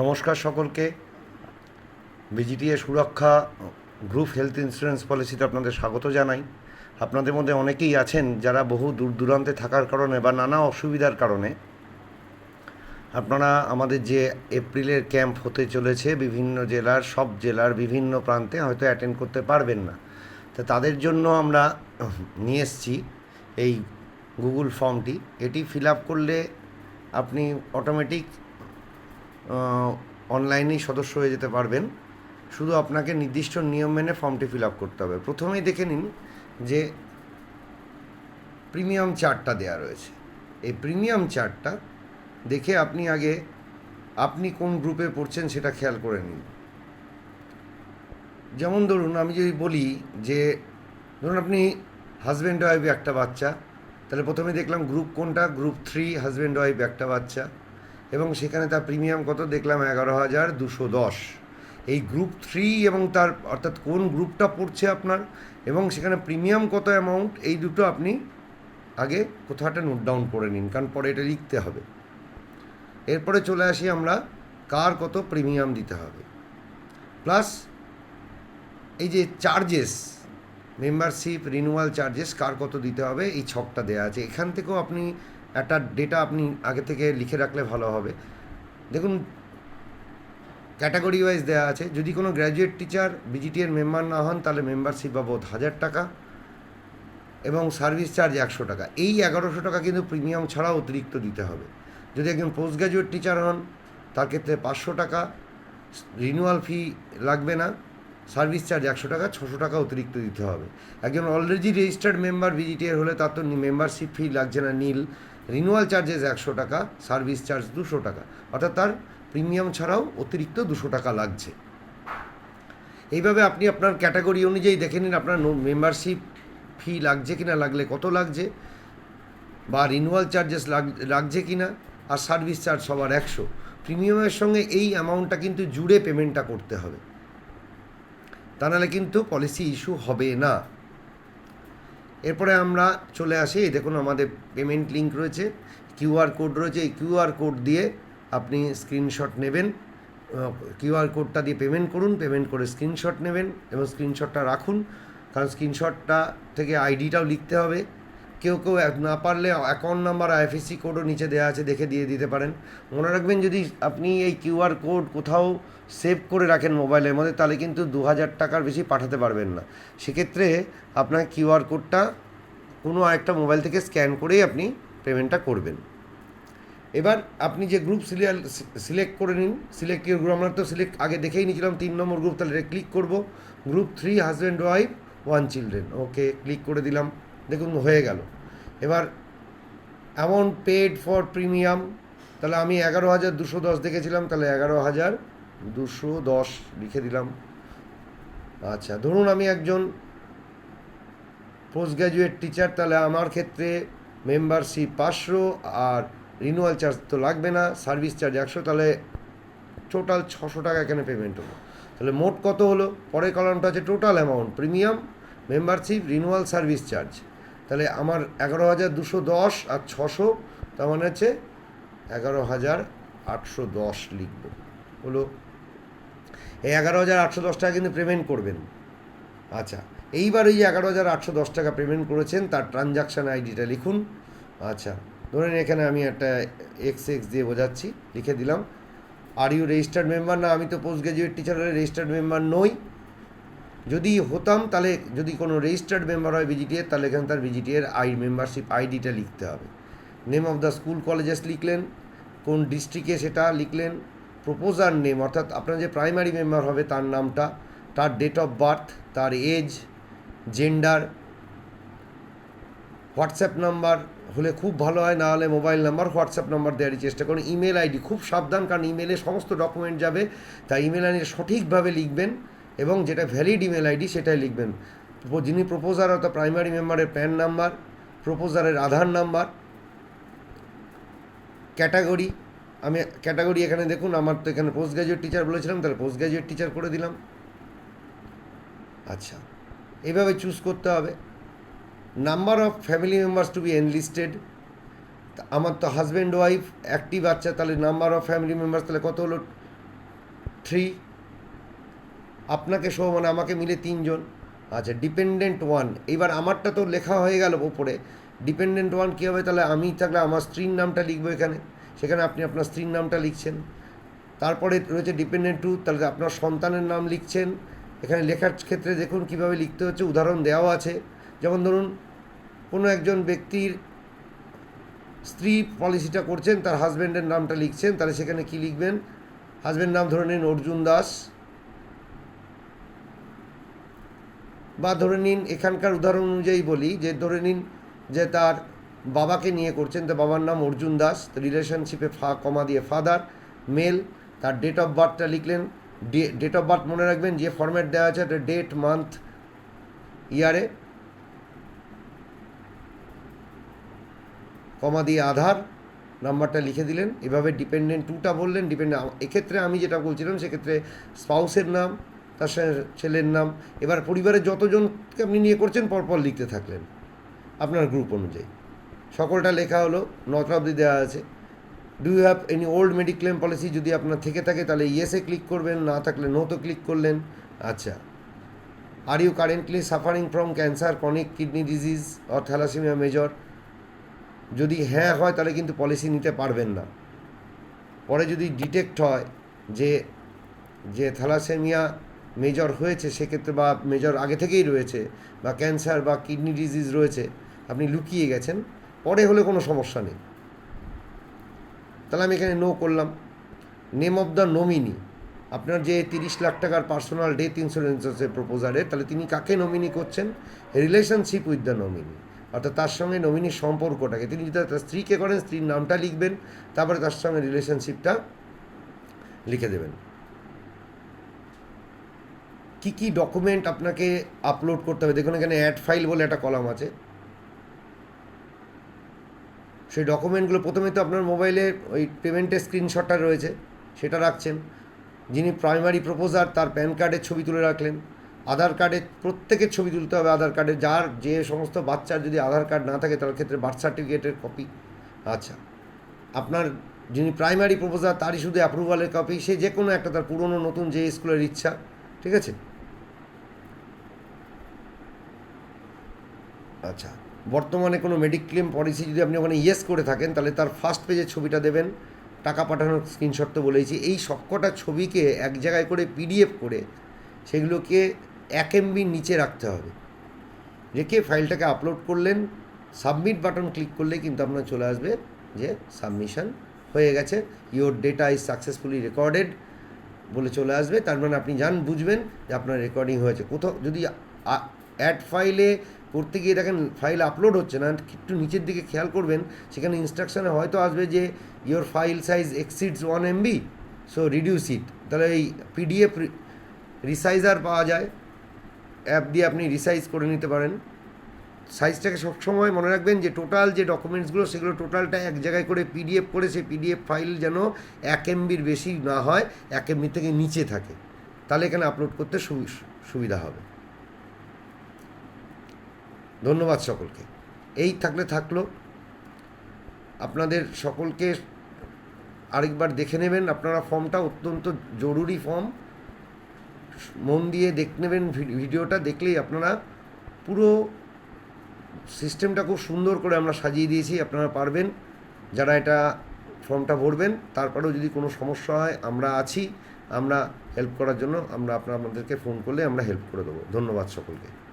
নমস্কার সকলকে। বিজিটিএ সুরক্ষা গ্রুপ হেলথ ইন্স্যুরেন্স পলিসিতে আপনাদের স্বাগত জানাই। আপনাদের মধ্যে অনেকেই আছেন যারা বহু দূর দূরান্তে থাকার কারণে বা নানা অসুবিধার কারণে। আপনারা আমাদের যে এপ্রিলের ক্যাম্প হতে চলেছে বিভিন্ন জেলার, সব জেলার বিভিন্ন প্রান্তে হয়তো অ্যাটেন্ড করতে পারবেন না। তো তাদের জন্য আমরা নিয়ে এসেছি এই গুগল ফর্মটি। এটি ফিল আপ করলে আপনি অটোমেটিক অনলাইনেই সদস্য হয়ে যেতে পারবেন। শুধু আপনাকে নির্দিষ্ট নিয়ম মেনে ফর্মটি ফিল আপ করতে হবে। প্রথমেই দেখে নিন যে প্রিমিয়াম চার্টটা দেওয়া রয়েছে। এই প্রিমিয়াম চার্টটা দেখে আপনি আগে আপনি কোন গ্রুপে পড়ছেন সেটা খেয়াল করে নিন। যেমন ধরুন, আমি যদি বলি যে ধরুন আপনি হাজব্যান্ড ওয়াইফ একটা বাচ্চা, তাহলে প্রথমে দেখলাম গ্রুপ কোনটা? গ্রুপ থ্রি হাজব্যান্ড ওয়াইফ একটা বাচ্চা। এবং সেখানে তার প্রিমিয়াম কত? দেখলাম এগারো হাজার দুশো দশ। এই গ্রুপ থ্রি এবং তার, অর্থাৎ কোন গ্রুপটা পড়ছে আপনার? এবং সেখানে প্রিমিয়াম কত অ্যামাউন্ট এই দুটো আপনি আগে কোথাও একটা নোট ডাউন করে নিন, কারণ পরে এটা লিখতে হবে। এরপরে চলে আসি আমরা, কার কত প্রিমিয়াম দিতে হবে? প্লাস এই যে চার্জেস মেম্বারশিপ রিনিউয়াল চার্জেস কার কত দিতে হবে? এই ছকটা দেওয়া আছে। এখান থেকেও আপনি একটা ডেটা আপনি আগে থেকে লিখে রাখলে ভালো হবে। দেখুন ক্যাটাগরি ওয়াইজ দেওয়া আছে, যদি কোনো গ্র্যাজুয়েট টিচার বিজিটিএর মেম্বার না হন, তাহলে মেম্বারশিপ বাবদ হাজার টাকা এবং সার্ভিস চার্জ একশো টাকা। এই এগারোশো টাকা কিন্তু প্রিমিয়াম ছাড়াও অতিরিক্ত দিতে হবে। যদি একজন পোস্ট গ্র্যাজুয়েট টিচার হন, তার ক্ষেত্রে পাঁচশো টাকা রিনিউয়াল ফি লাগবে না সার্ভিস চার্জ একশো টাকা, ছশো টাকা অতিরিক্ত দিতে হবে। একজন অলরেডি রেজিস্টার্ড মেম্বার ভিজিটিয়ার হলে তার তো মেম্বারশিপ ফি লাগছে না নীল। রিনিউয়াল চার্জেস একশো টাকা, সার্ভিস চার্জ দুশো টাকা। অর্থাৎ তার প্রিমিয়াম ছাড়াও অতিরিক্ত দুশো টাকা লাগছে। এইভাবে আপনি আপনার ক্যাটাগরি অনুযায়ী দেখে নিন আপনার মেম্বারশিপ ফি লাগছে কিনা, লাগলে কত লাগছে, বা রিনিউয়াল চার্জেস লাগ লাগছে কিনা, আর সার্ভিস চার্জ সবার একশো। প্রিমিয়ামের সঙ্গে এই অ্যামাউন্টটা কিন্তু জুড়ে পেমেন্টটা করতে হবে। তা নাহলে কিন্তু পলিসি ইস্যু হবে না। এরপরে আমরা চলে আসি, এই দেখুন আমাদের পেমেন্ট লিঙ্ক রয়েছে কিউআর কোড রয়েছে, এই কিউআর কোড দিয়ে আপনি স্ক্রিনশট নেবেন কিউআর কোডটা দিয়ে পেমেন্ট করুন পেমেন্ট করে স্ক্রিনশট নেবেন এবং স্ক্রিনশটটা রাখুন, কারণ স্ক্রিনশটটা থেকে আইডিটাও লিখতে হবে। কেউ কেউ না পারলে অ্যাকাউন্ট নাম্বার আইএফএসি কোডও নিচে দেওয়া আছে, দেখে দিয়ে দিতে পারেন। মনে রাখবেন যদি আপনি এই কিউআর কোড কোথাও সেভ করে রাখেন মোবাইলের মধ্যে, তাহলে কিন্তু দু হাজার টাকার বেশি পাঠাতে পারবেন না। সেক্ষেত্রে আপনার কিউআর কোডটা কোনো আরেকটা মোবাইল থেকে স্ক্যান করেই আপনি পেমেন্টটা করবেন। এবার আপনি যে গ্রুপ সিলেক্ট করে নিন সিলেক্ট গ্রুপ আমরা তো সিলেক্ট আগে দেখেই নিয়েছিলাম, তিন নম্বর গ্রুপ তাহলে ক্লিক করব। Group three husband wife one children okay click করে দিলাম। দেখুন, হয়ে গেল। এবার অ্যামাউন্ট পেড ফর প্রিমিয়াম তাহলে আমি এগারো হাজার দুশো দশ দেখেছিলাম, তাহলে এগারো হাজার দুশো দশ লিখে দিলাম। আচ্ছা ধরুন আমি একজন পোস্ট গ্র্যাজুয়েট টিচার তাহলে আমার ক্ষেত্রে মেম্বারশিপ পাঁচশো আর রিনিউয়াল চার্জ তো লাগবে না সার্ভিস চার্জ একশো, তাহলে টোটাল ছশো টাকা এখানে পেমেন্ট হলো। তাহলে মোট কত হলো? পরের কলামটা আছে total amount premium membership renewal service charge তাহলে আমার এগারো হাজার দুশো দশ আর ছশো, তার মানে হচ্ছে এগারো হাজার আটশো দশ লিখব। হলো, এই এগারো হাজার আটশো দশ টাকা কিন্তু পেমেন্ট করবেন। আচ্ছা এইবার ওই এগারো হাজার আটশো দশ টাকা পেমেন্ট করেছেন, তার ট্রানজাকশান আইডিটা লিখুন। আচ্ছা ধরেন এখানে আমি একটা এক্স এক্স দিয়ে বোঝাচ্ছি, লিখে দিলাম। আর ইউ রেজিস্টার্ড মেম্বার না, আমি তো পোস্ট গ্র্যাজুয়েট টিচারের রেজিস্টার্ড মেম্বার নই। যদি হতাম, তাহলে যদি কোনো রেজিস্টার্ড মেম্বার হয় বিজিটিএর তাহলে এখানে তার বিজিটিএর আই মেম্বারশিপ আইডিটা লিখতে হবে। Name of the school colleges লিখলেন, কোন ডিস্ট্রিক্টে সেটা লিখলেন প্রপোজার নেম অর্থাৎ আপনার যে প্রাইমারি মেম্বার হবে তার নামটা, তার ডেট অফ বার্থ তার এজ জেন্ডার হোয়াটসঅ্যাপ নাম্বার হলে খুব ভালো হয়, না হলে মোবাইল নাম্বার হোয়াটসঅ্যাপ নাম্বার দেওয়ারই চেষ্টা করুন। ইমেল আইডি খুব সাবধান, কারণ ইমেলে সমস্ত ডকুমেন্ট যাবে তাই ইমেল আইডি সঠিকভাবে লিখবেন। এবং যেটা ভ্যালিড ইমেল আইডি সেটাই লিখবেন। যিনি প্রপোজার অর্থাৎ প্রাইমারি মেম্বারের প্যান নাম্বার প্রপোজারের আধার নাম্বার ক্যাটাগরি আমি ক্যাটাগরি এখানে দেখুন, আমার তো এখানে পোস্ট গ্র্যাজুয়েট টিচার বলেছিলাম, তাহলে পোস্ট গ্র্যাজুয়েট টিচার করে দিলাম। আচ্ছা এভাবে চুজ করতে হবে। Number of family members to be enlisted আমার তো হাজব্যান্ড ওয়াইফ একটি বাচ্চা, তাহলে নাম্বার অফ ফ্যামিলি মেম্বার্স তাহলে কত হলো? থ্রি আপনাকে সহ মানে আমাকে মিলে তিনজন। আচ্ছা ডিপেন্ডেন্ট ওয়ান এবার আমারটা তো লেখা হয়ে গেল ওপরে। ডিপেন্ডেন্ট ওয়ান কী হবে? তাহলে আমি থাকলে আমার স্ত্রীর নামটা লিখব এখানে। সেখানে আপনি আপনার স্ত্রীর নামটা লিখছেন। তারপরে রয়েছে ডিপেন্ডেন্ট টু তাহলে আপনার সন্তানের নাম লিখছেন। এখানে লেখার ক্ষেত্রে দেখুন কীভাবে লিখতে হচ্ছে। উদাহরণ দেওয়া আছে। যেমন ধরুন, কোনো একজন ব্যক্তির স্ত্রী পলিসিটা করছেন, তার হাজব্যান্ডের নামটা লিখছেন, তাহলে সেখানে কি লিখবেন? হাজব্যান্ড নাম ধরে নিন অর্জুন দাস। বা ধরে নিন, এখানকার উদাহরণ অনুযায়ী বলি, যে ধরে নিন যে তার বাবাকে নিয়ে করছেন, তার বাবার নাম অর্জুন দাস তো রিলেশনশিপে ফা, কমা দিয়ে ফাদার মেল তার ডেট অফ বার্থটা লিখলেন ডেট অফ বার্থ মনে রাখবেন, যে ফরম্যাট দেওয়া আছে একটা ডেট মান্থ ইয়ারে কমা দিয়ে আধার, নাম্বারটা লিখে দিলেন, এভাবে ডিপেন্ডেন্ট টুটা বললেন ডিপেন্ডেন্ট এক্ষেত্রে আমি যেটা বলছিলাম, সেক্ষেত্রে স্পাউসের নাম তার ছেলের নাম। এবার পরিবারের যতজনকে আপনি নিয়ে করছেন, পরপর লিখতে থাকলেন আপনার গ্রুপ অনুযায়ী। সকলটা লেখা হলো নটা অবধি দেওয়া আছে। Do you have any old mediclaim policy যদি আপনার থেকে থাকে, তাহলে ইয়েসে ক্লিক করবেন, না থাকলে নোতে ক্লিক করলেন। আচ্ছা। Are you currently suffering from cancer chronic kidney disease or thalassemia major যদি হ্যাঁ হয়, তাহলে কিন্তু পলিসি নিতে পারবেন না। পরে যদি ডিটেক্ট হয় যে যে থ্যালাসেমিয়া মেজর হয়েছে, সেক্ষেত্রে বা মেজর আগে থেকেই রয়েছে, বা ক্যান্সার বা কিডনি ডিজিজ রয়েছে, আপনি লুকিয়ে গেছেন, পরে হলে কোনো সমস্যা নেই। তাহলে আমি এখানে নো করলাম। নেম অফ দ্য নমিনি আপনার যে তিরিশ লাখ টাকার পার্সোনাল ডেথ ইন্স্যুরেন্স আছে প্রপোজারে তাহলে তিনি কাকে নমিনি করছেন? রিলেশনশিপ উইথ দ্য নমিনি অর্থাৎ তার সঙ্গে নমিনির সম্পর্কটাকে। তিনি যদি তার স্ত্রীকে করেন, স্ত্রীর নামটা লিখবেন, তারপরে তার সঙ্গে রিলেশনশিপটা লিখে দেবেন। কি কি ডকুমেন্ট আপনাকে আপলোড করতে হবে? দেখুন এখানে অ্যাড ফাইল বলে একটা কলাম আছে। সেই ডকুমেন্টগুলো প্রথমে তো আপনার মোবাইলে ওই পেমেন্টের স্ক্রিনশটটা রয়েছে, সেটা রাখছেন। যিনি প্রাইমারি প্রপোজার তার প্যান কার্ডের ছবি তুলে রাখলেন। আধার কার্ডের প্রত্যেকের ছবি তুলতে হবে আধার কার্ডে যার যে সমস্ত বাচ্চার যদি আধার কার্ড না থাকে, তার ক্ষেত্রে বার্থ সার্টিফিকেটের কপি আচ্ছা আপনার যিনি প্রাইমারি প্রপোজার তারই শুধু অ্যাপ্রুভালের কপি সে যে কোনো একটা, তার পুরনো, নতুন যে স্কুলের ইচ্ছা, ঠিক আছে? আচ্ছা বর্তমানে কোনো মেডিক্লেম পলিসি যদি আপনি ওখানে ইয়েস করে থাকেন, তাহলে তার ফার্স্ট পেজের ছবিটা দেবেন, টাকা পাঠানোর স্ক্রিনশট তো বলেছি এই সবকটা ছবিকে এক জায়গায় করে পিডিএফ করে সেগুলোকে এক এমবির নিচে রাখতে হবে। রেখে ফাইলটাকে আপলোড করলেন সাবমিট বাটন ক্লিক করলে কিন্তু আপনার চলে আসবে যে সাবমিশন হয়ে গেছে your data is successfully recorded বলে চলে আসবে। তার মানে আপনি জান, বুঝবেন যে আপনার রেকর্ডিং হয়েছে। কোথাও যদি অ্যাড ফাইলে করতে গিয়ে দেখেন ফাইল আপলোড হচ্ছে না। একটু নিচের দিকে খেয়াল করবেন, সেখানে ইনস্ট্রাকশানে হয়তো আসবে যে your file size exceeds one MB so reduce it তাহলে এই পিডিএফ রিসাইজার পাওয়া যায়। অ্যাপ দিয়ে আপনি রিসাইজ করে নিতে পারেন। সাইজটাকে সবসময় মনে রাখবেন যে টোটাল যে ডকুমেন্টসগুলো সেগুলো টোটালটা এক জায়গায় করে পিডিএফ করে সেই পিডিএফ ফাইল যেন এক এমবির বেশি না হয়, এক এমবি থেকে নিচে থাকে। তাহলে এখানে আপলোড করতে সুবিধা হবে। ধন্যবাদ সকলকে। এই থাকলে থাকল। আপনাদের সকলকে আরেকবার দেখে নেবেন, আপনারা ফর্মটা অত্যন্ত জরুরি ফর্ম। মন দিয়ে দেখ, নেবেন ভিডিওটা, দেখলেই আপনারা পুরো সিস্টেমটা খুব সুন্দর করে আমরা সাজিয়ে দিয়েছি, আপনারা পারবেন। যারা এটা ফর্মটা ভরবেন, তারপরেও যদি কোনো সমস্যা হয়, আমরা আছি। আমরা হেল্প করার জন্য আমরা আপনার আমাদেরকে ফোন করলে আমরা হেল্প করে দেবো। ধন্যবাদ সকলকে।